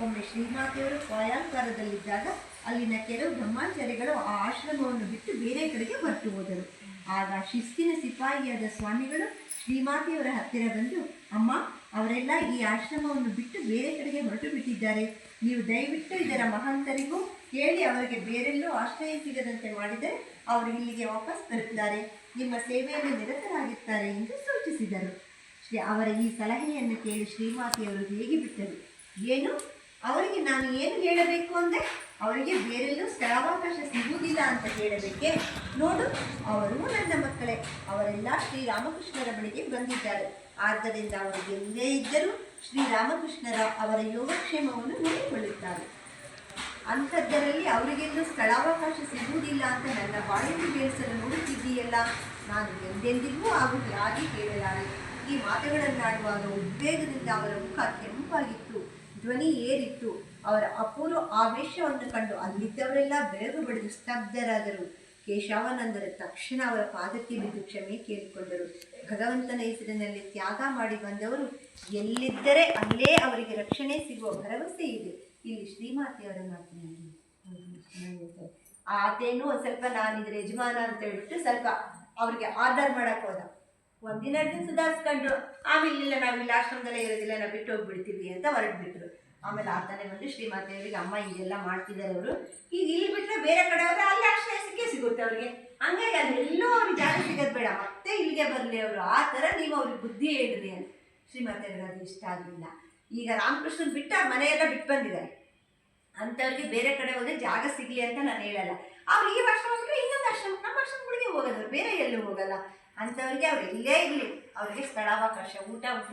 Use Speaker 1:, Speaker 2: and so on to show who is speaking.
Speaker 1: ಒಮ್ಮೆ ಶ್ರೀಮಾತೆಯವರು ಕಾಯಾಂಕಾರದಲ್ಲಿದ್ದಾಗ ಅಲ್ಲಿನ ಕೆಲವು ಬ್ರಹ್ಮಾಚಾರಿಗಳು ಆ ಆಶ್ರಮವನ್ನು ಬಿಟ್ಟು ಬೇರೆ ಕಡೆಗೆ ಹೊರಟು ಹೋದರು. ಆಗ ಶಿಸ್ತಿನ ಸಿಪಾಯಿಯಾದ ಸ್ವಾಮಿಗಳು ಶ್ರೀಮಾತೆಯವರ ಹತ್ತಿರ ಬಂದು, ಅಮ್ಮ, ಅವರೆಲ್ಲ ಈ ಆಶ್ರಮವನ್ನು ಬಿಟ್ಟು ಬೇರೆ ಕಡೆಗೆ ಹೊರಟು ಬಿಟ್ಟಿದ್ದಾರೆ. ನೀವು ದಯವಿಟ್ಟು ಇದರ ಮಹಾಂತರಿಗೂ ಹೇಳಿ ಅವರಿಗೆ ಬೇರೆಲ್ಲೂ ಆಶ್ರಯ ಸಿಗದಂತೆ ಮಾಡಿದರೆ ಅವರು ಇಲ್ಲಿಗೆ ವಾಪಸ್ ಬರುತ್ತಾರೆ. ನಿಮ್ಮ ಸೇವೆಯಲ್ಲಿ ನಿರತರಾಗಿರ್ತಾರೆ ಎಂದು ಸೂಚಿಸಿದರು. ಶ್ರೀ ಅವರ ಈ ಸಲಹೆಯನ್ನು ಕೇಳಿ ಶ್ರೀಮಾತೆಯವರು ಹೇಗೆ ಬಿಟ್ಟರು ಏನು? ಅವರಿಗೆ ನಾನು ಏನು ಹೇಳಬೇಕು ಅಂದರೆ ಅವರಿಗೆ ಬೇರೆಲ್ಲೂ ಸ್ಥಳಾವಕಾಶ ಸಿಗುವುದಿಲ್ಲ ಅಂತ ಹೇಳಬೇಕೆ? ನೋಡು, ಅವರು ನನ್ನ ಮಕ್ಕಳೇ, ಅವರೆಲ್ಲ ಶ್ರೀರಾಮಕೃಷ್ಣರ ಬಳಿಗೆ ಬಂದಿದ್ದಾರೆ. ಆದ್ದರಿಂದ ಅವರು ಎಲ್ಲೇ ಇದ್ದರೂ ಶ್ರೀರಾಮಕೃಷ್ಣರ ಅವರ ಯೋಗಕ್ಷೇಮವನ್ನು ನೋಡಿಕೊಳ್ಳುತ್ತಾರೆ. ಅಂಥದ್ದರಲ್ಲಿ ಅವರಿಗೆಲ್ಲೂ ಸ್ಥಳಾವಕಾಶ ಸಿಗುವುದಿಲ್ಲ ಅಂತ ನನ್ನ ಬಾಯಲ್ಲಿ ಕೇಳಿಸಲು ನೋಡುತ್ತಿದ್ದೀಯಲ್ಲ? ನಾನು ಎಂದೆಂದಿಗೂ ಆಗುತ್ತೆ ಯಾರಿಗೆ ಕೇಳಲಾರೆ. ಈ ಮಾತುಗಳನ್ನಾಡುವಾಗ ಉದ್ವೇಗದಿಂದ ಅವರ ಮುಖ ಕೆಂಪಾಗಿತ್ತು. ಧ್ವನಿ ಏರಿತ್ತು. ಅವರ ಅಪೂರ್ವ ಆವೇಶವನ್ನು ಕಂಡು ಅಲ್ಲಿದ್ದವರೆಲ್ಲ ಬೆರಗು ಬಡಿದು ಸ್ತಬ್ಧರಾದರು. ಕೇಶವಾನಂದರು ತಕ್ಷಣ ಅವರ ಪಾದಕ್ಕೆ ಬಿದ್ದು ಕ್ಷಮೆ ಕೇಳಿಕೊಂಡರು. ಭಗವಂತನ ಹೆಸರಿನಲ್ಲಿ ತ್ಯಾಗ ಮಾಡಿ ಬಂದವರು ಎಲ್ಲಿದ್ದರೆ ಅಲ್ಲೇ ಅವರಿಗೆ ರಕ್ಷಣೆ ಸಿಗುವ ಭರವಸೆ ಇದೆ. ಇಲ್ಲಿ ಶ್ರೀಮಾತೆಯವರ ಮಾತಿನಲ್ಲಿ ಆತೇನು ಒಂದು ಸ್ವಲ್ಪ ನಾನಿದ್ರೆ ಯಜಮಾನ ಅಂತ ಹೇಳ್ಬಿಟ್ಟು ಸ್ವಲ್ಪ ಅವ್ರಿಗೆ ಆರ್ಡರ್ ಮಾಡಕ್ಕೆ ಹೋದ. ಒಂದಿನ ದಿನ ಸುಧಾರಿಸ್ಕೊಂಡ್ರು. ಆಮೇಲೆ ಇಲ್ಲ, ನಾವು ಇಲ್ಲಿ ಆಶ್ರಮದಲ್ಲೇ ಇರೋದಿಲ್ಲ, ನಾವು ಬಿಟ್ಟು ಹೋಗ್ಬಿಡ್ತೀವಿ ಅಂತ ಹೊರಟ್ಬಿಟ್ರು. ಆಮೇಲೆ ಆತನೇ ಬಂದು ಶ್ರೀಮಾತೆಯವರಿಗೆ ಅಮ್ಮ ಹೀಗೆಲ್ಲ ಮಾಡ್ತಿದ್ದಾರೆ ಅವರು. ಈಗ ಇಲ್ಲಿ ಬಿಟ್ಟರೆ ಬೇರೆ ಕಡೆ ಹೋದ್ರೆ ಅಲ್ಲಿ ಆಶ್ರಯ ಸಿಕ್ಕೇ ಸಿಗುತ್ತೆ ಅವ್ರಿಗೆ. ಹಂಗಾಗಿ ಅಲ್ಲೆಲ್ಲೋ ಅವ್ರಿಗೆ ಜಾಗ ಸಿಗೋದು ಬೇಡ. ಮತ್ತೆ ಇಲ್ಲಿಗೆ ಬರಲಿ ಅವರು. ಆ ಥರ ನೀವು ಅವ್ರಿಗೆ ಬುದ್ಧಿ ಹೇಳ್ರಿ ಅಂತ ಶ್ರೀಮಾತೆಯವ್ರಿಗೆ ಅದು ಇಷ್ಟ ಆಗಲಿಲ್ಲ. ಈಗ ರಾಮಕೃಷ್ಣನ್ ಬಿಟ್ಟು ಅವ್ರ ಮನೆಯೆಲ್ಲ ಬಿಟ್ಟು ಬಂದಿದ್ದಾರೆ. ಅಂಥವ್ರಿಗೆ ಬೇರೆ ಕಡೆ ಹೋದ್ರೆ ಜಾಗ ಸಿಗಲಿ ಅಂತ ನಾನು ಹೇಳಲ್ಲ. ಅವ್ರು ಈ ಆಶ್ರಮ ಬಿಟ್ಟರೆ ಇನ್ನೊಂದು ಆಶ್ರಮ, ನಮ್ಮ ಆಶ್ರಮಗಳಿಗೆ ಹೋಗೋದು ಬೇರೆ ಎಲ್ಲೂ ಹೋಗಲ್ಲ. ಅಂಥವ್ರಿಗೆ ಅವ್ರು ಇಲ್ಲೇ ಇರಲಿ. ಅವರಿಗೆ ಸ್ಥಳಾವಕಾಶ ಊಟ